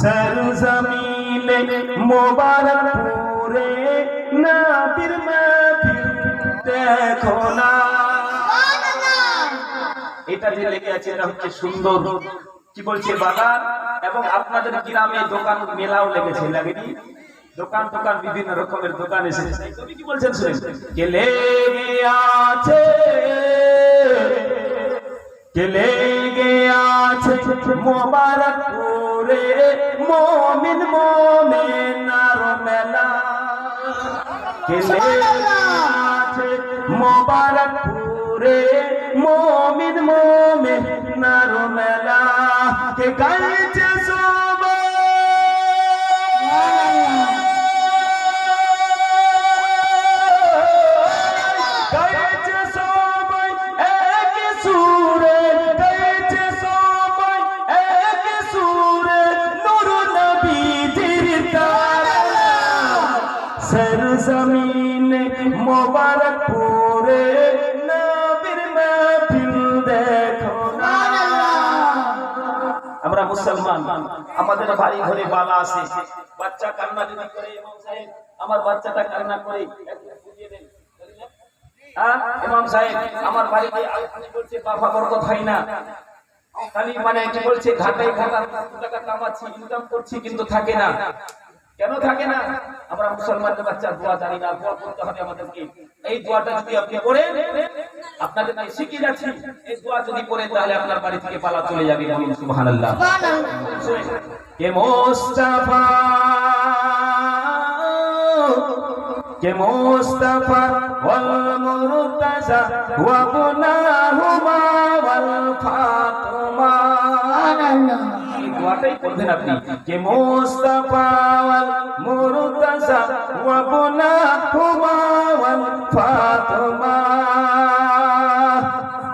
সরজমিনে মোবারকপুরে নাবির মাহফিল দেখো না এটা যে লেগে আছে, এটা হচ্ছে সুন্দর। কি বলছে, বাগান? এবং আপনাদের গ্রামে দোকান মেলাও লেগেছে, লাগেনি? দোকান দোকান, বিভিন্ন রকমের দোকান এসেছে। কি বলছেন শুনে আছে কেলে মোবারকপুরে মমিন মোমেনার মেলা। আছে মোবারকপুরে মমিন মোমেনার মেলা। কে গাইছে জমিনে মোবারক পরে নবীর মাহফিল দেখো আমরা মুসলমান আমাদের বাড়ি ঘরে বালা আছে। বাচ্চা কান্না যদি করে ইমাম সাহেব আমার বাচ্চাটা কান্না করে হ্যাঁ, আমার বাড়িতে আলোচনা বাবা বরকত হয় না। খালি মানে কি বলছে ঘাটাই ঘাটা টাকা কামাচ্ছি ইনকাম করছি কিন্তু থাকে না। কেন থাকে না? আমরা মুসলমানদের বাচ্চা দোয়া জানি না, দোয়া করতে হবে আমাদেরকে। এই দোয়াটা যদি আপনি করেন আপনাদেরকে শিখিয়ে যাচ্ছি, এই দোয়া যদি করেন, তাহলে আপনার বাড়ি থেকে পালা চলে যাবে। বলুন সুবহানাল্লাহ। কে মোস্তাফা? কে মোস্তাফা? ওয়াল মুরতাজা, ওয়া বুনাহুমা ওয়াল দোয়াটাই করবেন আপনি। কে মোস্তাফা ওয়াল, মুরতাজা ওয়া বুনাহুমা ওয়াল, ফাতুমা।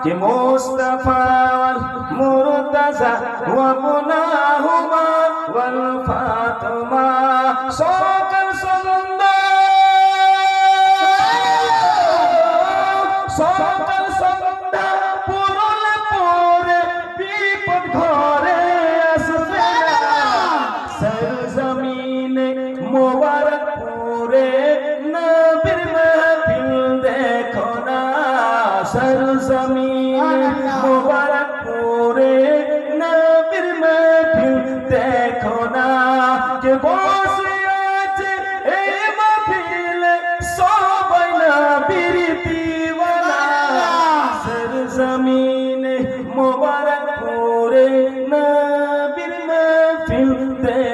কে মোস্তাফা ওয়াল, মুরতাজা ওয়া বুনাহুমা ওয়াল, ফাতুমা। সকল সুন্দর। সকল পরে বিপদ ঘরে। সরজমিনে মোবারকপুরে নবীর মাহফিল দেখো না, কে বসে আছে এই মাহফিলে সবাই নবীর দিওয়ানা। সরজমিনে মোবারকপুরে নবীর মাহফিল দেখো